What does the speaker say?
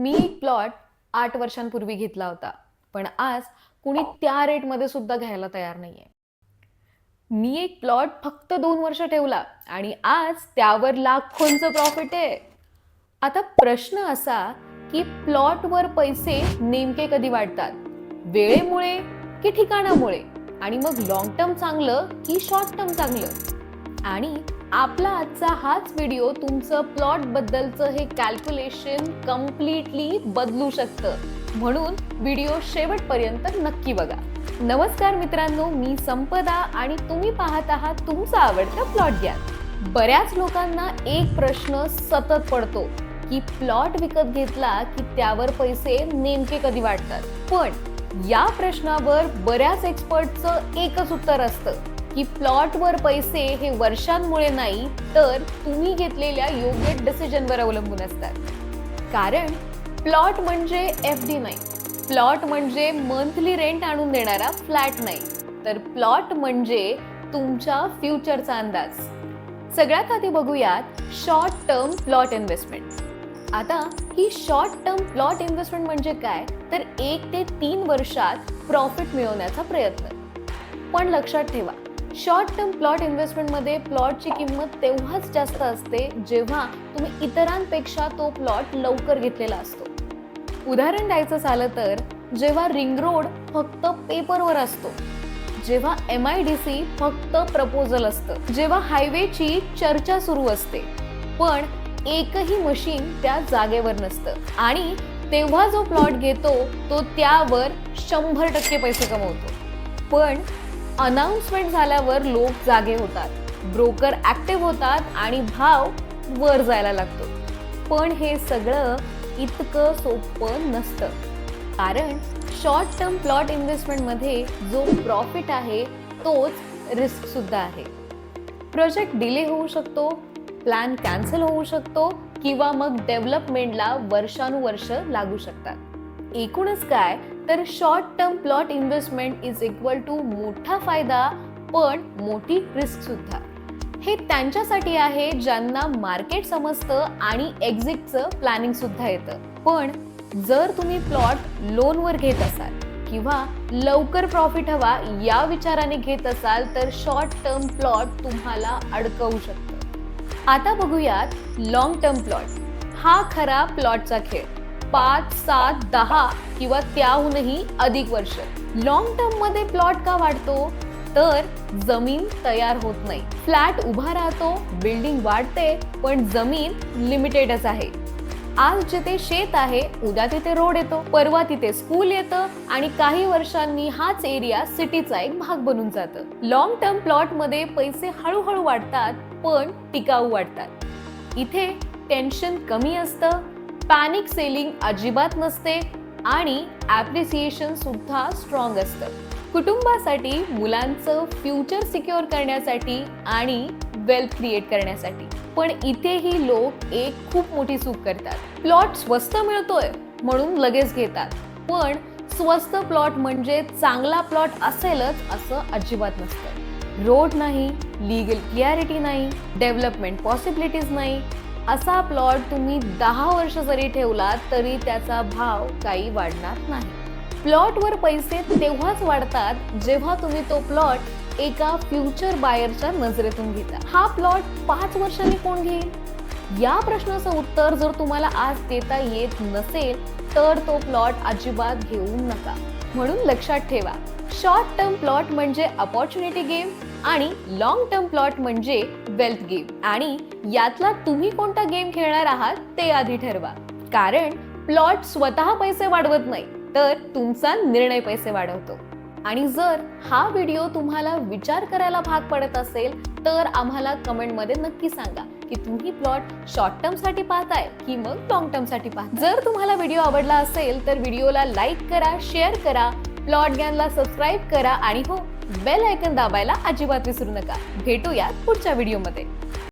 मी एक प्लॉट आठ वर्षांपूर्वी घेतला होता पण आज कुणी त्या रेटमध्ये सुद्धा घ्यायला तयार नाहीये. मी एक प्लॉट फक्त दोन वर्ष ठेवला आणि आज त्यावर लाखोंचं प्रॉफिट आहे. आता प्रश्न असा की प्लॉटवर पैसे नेमके कधी वाढतात? वेळेमुळे की ठिकाणामुळे? आणि मग लॉंग टर्म चांगलं की शॉर्ट टर्म चांगलं? आणि आपला आजचा हाच व्हिडिओ तुमचं प्लॉट बद्दलचं हे कॅल्क्युलेशन कम्प्लिटली बदलू शकतं. म्हणून व्हिडिओ शेवटपर्यंत नक्की बघा. नमस्कार मित्रांनो मी संपदा आणि तुम्ही पाहत आहात तुमचा आवडता प्लॉट ज्ञान. बऱ्याच लोकांना एक प्रश्न सतत पडतो की प्लॉट विकत घेतला की त्यावर पैसे नेमके कधी वाटतात? पण या प्रश्नावर बऱ्याच एक्सपर्टचं एकच उत्तर असतं. की प्लॉटवर पैसे हे वर्षांमुळे नाही तर तुम्ही घेतलेल्या योग्य डिसिजनवर अवलंबून असतात. कारण प्लॉट म्हणजे एफ डी नाही. प्लॉट म्हणजे मंथली रेंट आणून देणारा फ्लॅट नाही. तर प्लॉट म्हणजे तुमच्या फ्युचरचा अंदाज. सगळ्यात आधी बघूयात शॉर्ट टर्म प्लॉट इन्व्हेस्टमेंट आता ही शॉर्ट टर्म प्लॉट इन्व्हेस्टमेंट म्हणजे काय? तर एक ते तीन वर्षात प्रॉफिट मिळवण्याचा प्रयत्न. पण लक्षात ठेवा शॉर्ट टर्म प्लॉट इन्व्हेस्टमेंटमध्ये प्लॉटची किंमत तेव्हाच जास्त असते जेव्हा तुम्ही इतरांपेक्षा तो प्लॉट लवकर घेतलेला असतो. उदाहरण द्यायचं झालं तर जेव्हा रिंग रोड फक्त पेपरवर असतो जेव्हा एम आय डी सी फक्त प्रपोजल असतं जेव्हा हायवेची चर्चा सुरू असते पण एकही मशीन त्या जागेवर नसतं आणि तेव्हा जो प्लॉट घेतो तो त्यावर शंभर टक्के पैसे कमवतो. पण अनाउन्समेंट झाल्यावर लोक जागे होतात. ब्रोकर ॲक्टिव्ह होतात आणि भाव वर जायला लागतो. पण हे सगळं इतकं सोपं नसतं. कारण शॉर्ट टर्म प्लॉट इन्व्हेस्टमेंटमध्ये जो प्रॉफिट आहे तोच रिस्क सुद्धा आहे. प्रोजेक्ट डिले होऊ शकतो प्लॅन कॅन्सल होऊ शकतो किंवा मग डेव्हलपमेंटला वर्षानुवर्ष लागू शकतात. एकूणच काय तर short term plot investment is equal to मोठा फायदा पण मोठी रिस्क सुद्धा. हे त्यांच्यासाठी आहे ज्यांना मार्केट समजतं आणि एक्झिटचं प्लॅनिंग सुद्धा येतं. पण जर तुम्ही प्लॉट लोनवर घेत असाल किंवा लवकर प्रॉफिट हवा या विचाराने घेत असाल तर शॉर्ट टर्म प्लॉट तुम्हाला अडकवू शकतं. आता बघूयात लॉंग टर्म प्लॉट हा खरा प्लॉटचा खेळ. पाच सात दहा किंवा त्याहूनही अधिक वर्ष. लॉंग टर्ममध्ये प्लॉट का वाढतो? तर जमीन तयार होत नाही. फ्लॅट उभा राहतो बिल्डिंग वाढते पण जमीन लिमिटेडच आहे. आज जिथे शेत आहे उद्या तिथे रोड येतो. परवा तिथे स्कूल येतं आणि काही वर्षांनी हाच एरिया सिटीचा एक भाग बनून जातं. लॉंग टर्म प्लॉटमध्ये पैसे हळूहळू वाढतात पण टिकाऊ वाढतात. इथे टेन्शन कमी असतं पॅनिक सेलिंग अजिबात नसते आणि ॲप्रिसिएशन सुद्धा स्ट्रॉंग असतं. कुटुंबासाठी मुलांचं फ्युचर सिक्युअर करण्यासाठी आणि वेल्थ क्रिएट करण्यासाठी. पण इथेही लोक एक खूप मोठी चूक करतात. प्लॉट स्वस्त मिळतोय म्हणून लगेच घेतात. पण स्वस्त प्लॉट म्हणजे चांगला प्लॉट असेलच असं अजिबात नसतं. रोड नाही लिगल क्लिअरिटी नाही डेव्हलपमेंट पॉसिबिलिटीज नाही असा प्लॉट तुम्ही दहा वर्ष जरी ठेवला तरी त्याचा भाव काही वाढणार नाही. प्लॉटवर पैसे तेव्हाच वाढतात जेव्हा तुम्ही तो प्लॉट एका फ्युचर बायरच्या नजरेतून घेता. हा प्लॉट पाच वर्षांनी कोण घेईल? या प्रश्नाचं उत्तर जर तुम्हाला आज देता येत नसेल तर तो प्लॉट अजिबात घेऊ नका. म्हणून लक्षात ठेवा शॉर्ट टर्म प्लॉट म्हणजे अपॉर्च्युनिटी गेम आणि लॉंग टर्म प्लॉट म्हणजे वेल्थ गेम आणि यातला तुम्ही कोणता गेम खेळणार आहात ते आधी ठरवा. कारण प्लॉट स्वतः पैसे वाढवत नाही तर तुमचा निर्णय पैसे वाढवतो. आणि जर हा व्हिडिओ तुम्हाला विचार करायला भाग पडत असेल तर आम्हाला कमेंटमध्ये नक्की सांगा की तुम्ही प्लॉट शॉर्ट टर्मसाठी पाहताय की मग लॉंग टर्मसाठी पाहताय. जर तुम्हाला व्हिडिओ आवडला असेल तर व्हिडिओला लाईक करा शेअर करा प्लॉट गॅनला सबस्क्राईब करा आणि हो बेल आयकन दाबायला अजिबात विसरू नका. भेटूयात पुढच्या व्हिडिओमध्ये